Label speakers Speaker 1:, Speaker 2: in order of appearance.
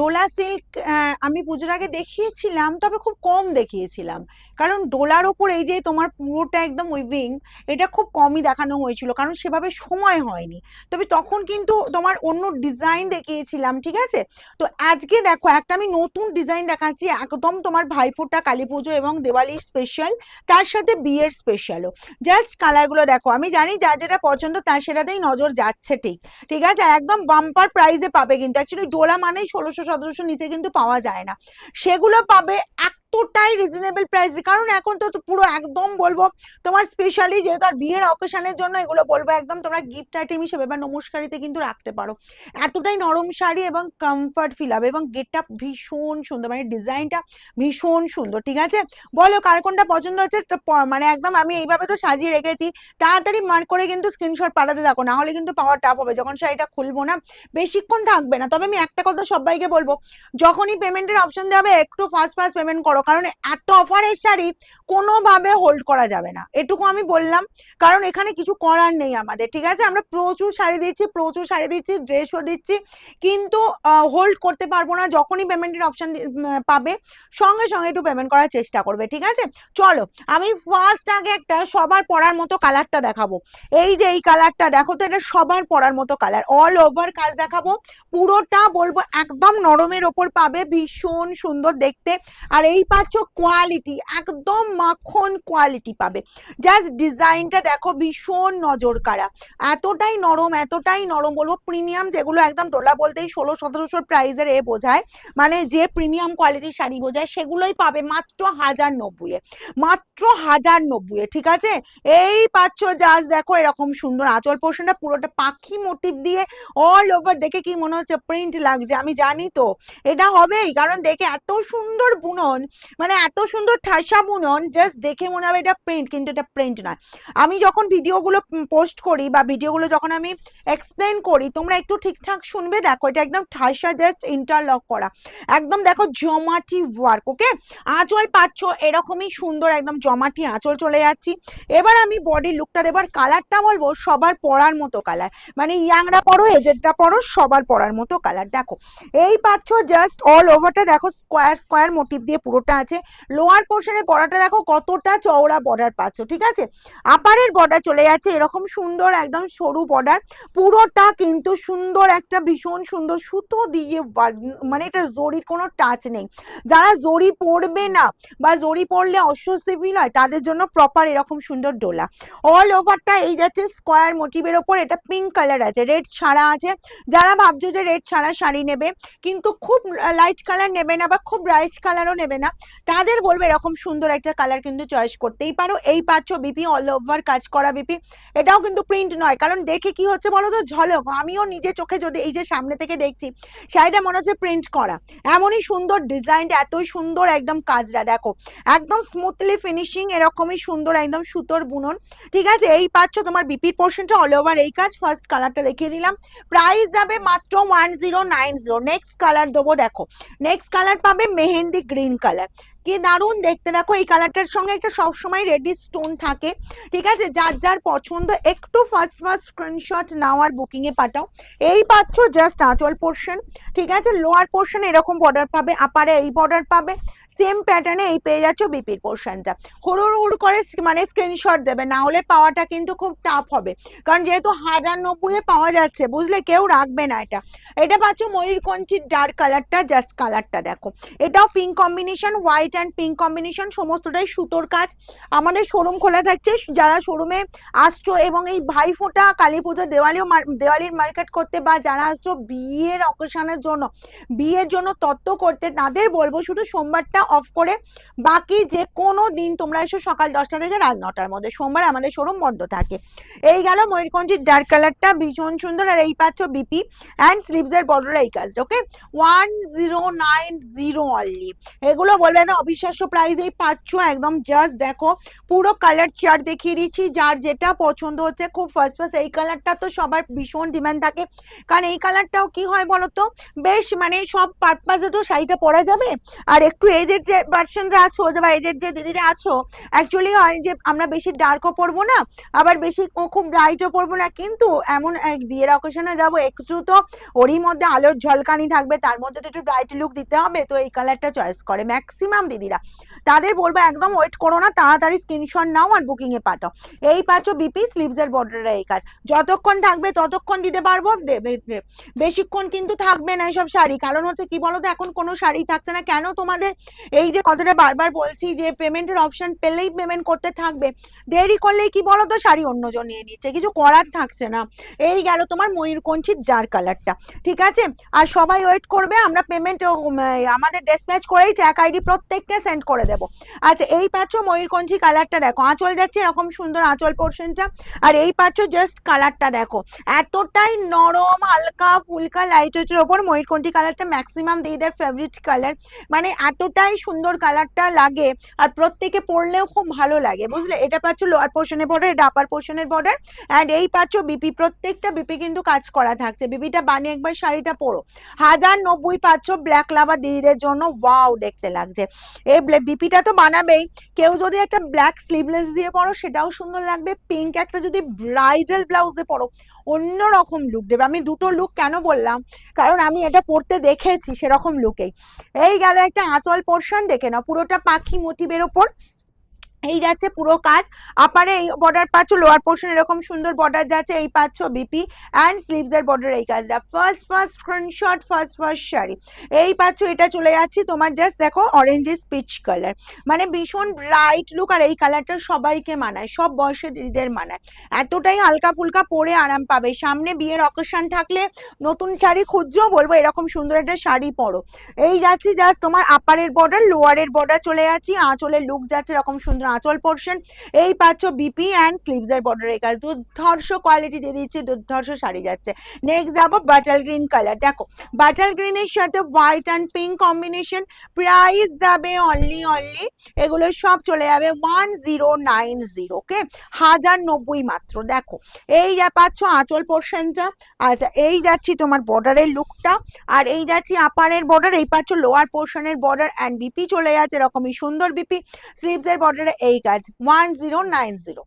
Speaker 1: Dola silk আমি পুজোর আগে দেখিয়েছিলাম, তবে খুব কম দেখিয়েছিলাম। কারণ ডোলার ওপর এই যে তোমার পুরোটা একদম উইভিং এটা খুব কমই দেখানো হয়েছিল, কারণ সেভাবে সময় হয়নি। তবে তখন কিন্তু তোমার অন্য ডিজাইন দেখিয়েছিলাম, ঠিক আছে? তো আজকে দেখো, একটা আমি নতুন ডিজাইন দেখাচ্ছি, একদম তোমার ভাইফোঁটা কালী পুজো এবং দিওয়ালির স্পেশাল তার সাথে বিয়ের স্পেশালও জাস্ট কালারগুলো দেখো, আমি জানি যার যেটা পছন্দ, তার সেটাতেই নজর যাচ্ছে ঠিক। ঠিক আছে? একদম বাম্পার প্রাইজে পাবে কিন্তু। অ্যাকচুয়ালি ডোলা মানেই ষোলোশো সতেরোশো নিচে কিন্তু পাওয়া যায় না। সেগুলো পাবে এতটাই রিজনেবল প্রাইসে কারণ এখন তো পুরো একদম বলব তোমার স্পেশালি যেহেতু আর বিয়ের অকেশনের জন্য এগুলো বলব একদম তোমরা গিফট আইটেম হিসেবে বা নমস্কারিতে কিন্তু রাখতে পারো। এতটাই নরম শাড়ি এবং কমফর্ট ফিল হবে এবং গেট গেটটা ভীষণ সুন্দর মানে ডিজাইনটা ভীষণ সুন্দর, ঠিক আছে? বলো কার কোনটা পছন্দ হচ্ছে? মানে একদম আমি এইভাবে তো সাজিয়ে রেখেছি। তাড়াতাড়ি মার্ক করে কিন্তু স্ক্রিনশট পাঠাতে থাকো, না হলে কিন্তু পাওয়ার টাপ হবে, যখন শাড়িটা খুলবো না, বেশিক্ষণ থাকবে না। তবে আমি একটা কথা সবাইকে বলব, যখনই পেমেন্টের অপশন দেবে একটু ফাস্ট ফাস্ট পেমেন্ট করো। কারণ এত অফারের শাড়ি কোনোভাবে হোল্ড করা যাবে না। এটুকু আমি বললাম। কারণ এখানে কিছু করার নেই আমাদের, ঠিক আছে? আমরা প্রচুর শাড়ি দিচ্ছি, প্রচুর শাড়ি দিচ্ছি ড্রেসও দিচ্ছি। কিন্তু হোল্ড করতে পারব না। যখনই পেমেন্টের অপশন পাবে, সঙ্গে সঙ্গে একটু পেমেন্ট করার চেষ্টা করবে, ঠিক আছে? চলো, আমি ফার্স্ট আগে একটা সবার পরার মতো কালারটা দেখাবো। এই যে, এই কালারটা দেখো তো, এটা সবার পরার মতো কালার অল ওভার কাজ দেখাবো। পুরোটা বলব একদম নরমের ওপর পাবে, ভীষণ সুন্দর দেখতে। আর এই পাচ্ছ কোয়ালিটি একদম মাখন কোয়ালিটি পাবে। জাস্ট ডিজাইনটা দেখো ভীষণ নজর কাড়া। এতটাই নরম এতটাই নরম বলব প্রিমিয়াম যেগুলো একদম ডোলা বলতেই ষোলো সতেরোশোর প্রাইজের এ বোঝায় মানে যে প্রিমিয়াম কোয়ালিটির শাড়ি বোঝায়, সেগুলোই পাবে মাত্র হাজার নব্বইয়ে, মাত্র হাজার নব্বইয়ে, ঠিক আছে? এই পাচ্ছ জাস্ট দেখো এরকম সুন্দর আঁচল পোর্শনটা, পুরোটা পাখি মোটিভ দিয়ে অল ওভার দেখে কি মনে হচ্ছে প্রিন্ট লাগছে, আমি জানি তো। এটা হবেই, কারণ দেখে এত সুন্দর বুনন মানে এত সুন্দর ঠাসা বুনন জাস্ট দেখে মনে হবে এটা প্রিন্ট কিন্তু এটা প্রিন্ট নয়। আমি যখন ভিডিওগুলো পোস্ট করি বা ভিডিওগুলো যখন আমি এক্সপ্লেন করি, তোমরা একটু ঠিকঠাক শুনবে, দেখো এটা একদম ঠাসা জাস্ট ইন্টারলক করা। একদম দেখো জমাটি ওয়ার্ক ওকে আঁচল পাচ্ছ, এরকমই সুন্দর একদম জমাটি আঁচল চলে যাচ্ছি। এবার আমি বডির লুকটা দেবার কালারটা বলব সবার পরার মতো কালার মানে ইয়াংরা পরো, এজেডটা পরো, সবার পরার মতো কালার দেখো, এই পাচ্ছ জাস্ট অল ওভারটা দেখো স্কোয়ার স্কোয়ার মোটিভ দিয়ে পুরোটা আছে। লোয়ার পোর্শনে বর্ডারটা দেখো কতটা চওড়া বর্ডার পাচ্ছ, ঠিক আছে? আপারের বর্ডার চলে যাচ্ছে, এরকম সুন্দর একদম সরু বর্ডার পুরোটা কিন্তু সুন্দর একটা ভীষণ সুন্দর সুতো দিয়ে মানে এটা জরির কোনো টাচ নেই। যারা জরি পরবে না বা জরি পরলে অস্বস্তি ফিল হয়, তাদের জন্য প্রপার এরকম সুন্দর ডোলা অল ওভারটা এই যাচ্ছে স্কোয়ার মোটিভের ওপর, এটা পিঙ্ক কালার আছে রেড ছাড়া আছে। যারা ভাবছ যে রেড ছাড়া শাড়ি নেবে, কিন্তু খুব লাইট কালার নেবে না বা খুব ব্রাইট কালারও নেবে না তাদের বলবে এরকম সুন্দর একটা কালার কিন্তু চয়েস করতেই পারো। এই পাচ্ছ বিপি অল ওভার কাজ করা বিপি এটাও কিন্তু প্রিন্ট নয়, কারণ দেখে কি হচ্ছে বলো তো ঝলক। আমিও নিজে চোখে যদি এই যে সামনে থেকে দেখছি, শাড়িটা মনে হচ্ছে প্রিন্ট করা। এমনই সুন্দর ডিজাইনটা এতই সুন্দর একদম কাজটা, দেখো। একদম স্মুথলি ফিনিশিং এরকমই সুন্দর একদম সুতোর বুনন। ঠিক আছে? এই পাচ্ছ তোমার বিপির পোর্শনটা অল ওভার এই কাজ। ফার্স্ট কালারটা দেখিয়ে দিলাম। প্রাইস যাবে মাত্র one zero nine zero next colour দেবো, দেখো। নেক্সট কালার পাবে মেহেন্দি গ্রিন কালার কি দারুণ দেখতে। দেখো, এই কালারটার সঙ্গে একটা সবসময় রেডি স্টোন থাকে, ঠিক আছে? যার যার পছন্দ, একটু ফার্স্ট ফার্স্ট স্ক্রিনশট নাও আর বুকিং এ পাঠাও। এই পাচ্ছ জাস্ট আঁচল পোর্শন ঠিক আছে? লোয়ার পোর্শন এরকম বর্ডার পাবে আপারে এই বর্ডার পাবে। সেম প্যাটার্নে এই পেয়ে যাচ্ছ বিপির পোর্শনটা হুড়ুর হুড় করে মানে স্ক্রিনশট দেবে, না হলে পাওয়াটা কিন্তু খুব টাফ হবে। কারণ যেহেতু হাজার নব্বইয়ে পাওয়া যাচ্ছে, বুঝলে কেউ রাখবে না এটা। এটা পাচ্ছ ময়ূরকঞ্চির ডার্ক কালারটা জাস্ট কালারটা দেখো। এটাও pink combination white and pink combination সমস্তটাই সুতোর কাজ। আমাদের শোরুম খোলা থাকছে। যারা শোরুমে আসছো এবং এই ভাইফোঁটা, কালী পুজো, দেওয়ালিও দেওয়ালির মার্কেট করতে বা যারা আসছো বিয়ের অকেশনের জন্য, বিয়ের জন্য তত্ত্ব করতে, তাদের বলব শুধু সোমবারটা অফ করে বাকি যে কোনো দিন তোমরা এসো সকাল দশটা থেকে রাত নটার মধ্যে। সোমবার আমাদের শোরুম বন্ধ থাকে। এই গেল ময়ূরকঞ্চির ডার্ক কালারটা ভীষণ সুন্দর। আর এই পাচ্ছ বিপি অ্যান্ড স্লিভসের বর্ডার এই কাজটা okay one zero nine zero only এগুলো বলবে না, অবিশ্বাস্য প্রাইস এই পাচ্ছ একদম। জাস্ট দেখো, পুরো কালার চার্ট দেখিয়ে দিচ্ছি। যার যেটা পছন্দ হচ্ছে, খুব ফার্স্ট ফার্স্ট এই কালারটা তো সবার ভীষণ ডিমান্ড থাকে। কারণ এই কালারটাও কি হয় বলো তো বেশ মানে সব পারপাসে তো শাড়িটা পরা যাবে। আর একটু এজের এজের যে ভার্সনরা আছো, যে বা এজের যে দিদিরা আছো অ্যাকচুয়ালি হয় যে আমরা বেশি ডার্কও পরবো না, আবার বেশি খুব ব্রাইটও পরবো না, কিন্তু এমন এক বিয়ের অকেশনে যাব, একটু তো ওরই মধ্যে আলোর ঝলকানি থাকবে, তার মধ্যে তো একটু ব্রাইট লুক দিতে হবে, তো এই কালারটা চয়েস করে ম্যাক্সিমাম দিদিরা। তাদের বলব, একদম ওয়েট করো না, তাড়াতাড়ি স্ক্রিনশট নাও আর বুকিংয়ে পাঠাও। এই পাচ্ছ বিপি স্লিভসের বর্ডারের এই কাজ। যতক্ষণ থাকবে, ততক্ষণ দিতে পারব বেশিক্ষণ কিন্তু থাকবে না এইসব শাড়ি, কারণ হচ্ছে কি বলতো, এখন কোনো শাড়ি থাকছে না। কেন তোমাদের এই যে কথাটা বারবার বলছি যে পেমেন্টের অপশন পেলেই পেমেন্ট করতে থাকবে। দেরি করলেই কি বলতো? শাড়ি অন্যজন নিয়ে নিচ্ছে। কিছু করার থাকছে না। এই গেল তোমার ময়ূরকঞ্চির জার কালারটা ঠিক আছে? আর সবাই ওয়েট করবে, আমরা পেমেন্ট আমাদের ডেসপ্যাচ করেই ট্র্যাক আইডি প্রত্যেককে সেন্ড করে দেবো। আচ্ছা এই পাচ্ছ ময়ূরকঞ্চি কালারটা দেখো। আঁচল যাচ্ছে এরকম সুন্দর আঁচল পোর্শনটা আর এই পাচ্ছ জাস্ট কালারটা দেখো। এতটাই নরম, হালকা, ফুলকা লাইট ওপর ময়ূরকণ্ঠী কালারটা ম্যাক্সিমাম দিদিদের ফেভারিট কালার মানে এতটাই সুন্দর কালারটা লাগে আর প্রত্যেকে পরলেও খুব ভালো লাগে, বুঝলে? এটা পাচ্ছ লোয়ার পোর্শনের বর্ডার এটা আপার পোর্শনের বর্ডার অ্যান্ড এই পাচ্ছ বিপি প্রত্যেকটা বিপি কিন্তু কাজ করা থাকছে। বিপিটা বানিয়ে একবার শাড়িটা পরো। হাজার নব্বই পাচ্ছ ব্ল্যাক লাভার দিদিদের জন্য ওয়াও দেখতে লাগছে। এই বিপিটা তো বানাবেই। কেউ যদি একটা ব্ল্যাক স্লিভলেস দিয়ে পরো, সেটাও সুন্দর লাগবে। পিঙ্ক একটা যদি ব্রাইডাল ব্লাউজ দিয়ে পরো অন্য রকম লুক দেবে। আমি দুটো লুক কেন বললাম? কারণ আমি এটা পরতে দেখেছি সেরকম লুকেই এই। গেল একটা আঁচল পোর্শন দেখে নাও। পুরোটা পাখি মোটিভের ওপর এই যাচ্ছে পুরো কাজ। আপারে এই বর্ডার পাচ্ছ লোয়ার পোর্শন এরকম সুন্দর বর্ডার যাচ্ছে, এই পাচ্ছ বিপি অ্যান্ড স্লিভস এর বর্ডার এই কাজটা। First first screenshot first first sari. এই পাচ্ছ, এটা চলে যাচ্ছি তোমার জাস্ট দেখো অরেঞ্জেস পিচ কালার মানে ভীষণ ব্রাইট লুক আর এই কালারটা সবাইকে মানায়, সব বয়সের দিদিদের মানায়। এতটাই হালকা ফুলকা পরে আরাম পাবে। সামনে বিয়ের অকেশন থাকলে নতুন শাড়ি খুঁজছেও বলব এরকম সুন্দর একটা শাড়ি পরো। এই যাচ্ছি জাস্ট তোমার আপারের বর্ডার লোয়ারের বর্ডার চলে যাচ্ছি, আঁচলের লুক যাচ্ছে এরকম সুন্দর আঁচল পোর্শন এই পাচ্ছ বিপি অ্যান্ড স্লিভস এর বর্ডার এই কাজ। দুর্ধর্ষ কোয়ালিটি দিয়ে দিচ্ছে, দুর্ধর্ষ শাড়ি যাচ্ছে। নেক্সট যাব বাটার গ্রিন কালার দেখো বাটার গ্রিনের সাথে white and pink combination price যাবে অনলি অনলি এগুলো সব চলে যাবে one zero nine zero okay হাজার নব্বই মাত্র। দেখো, এই যা পাচ্ছ আঁচল পোর্শনটা আচ্ছা এই যাচ্ছি তোমার বর্ডারের লুকটা আর এই যাচ্ছি আপারের বর্ডার এই পাচ্ছ লোয়ার পোর্শনের বর্ডার অ্যান্ড বিপি চলে যাচ্ছে এরকমই সুন্দর বিপি স্লিভস এর বর্ডারে এই কাজ ওয়ান জিরো নাইন জিরো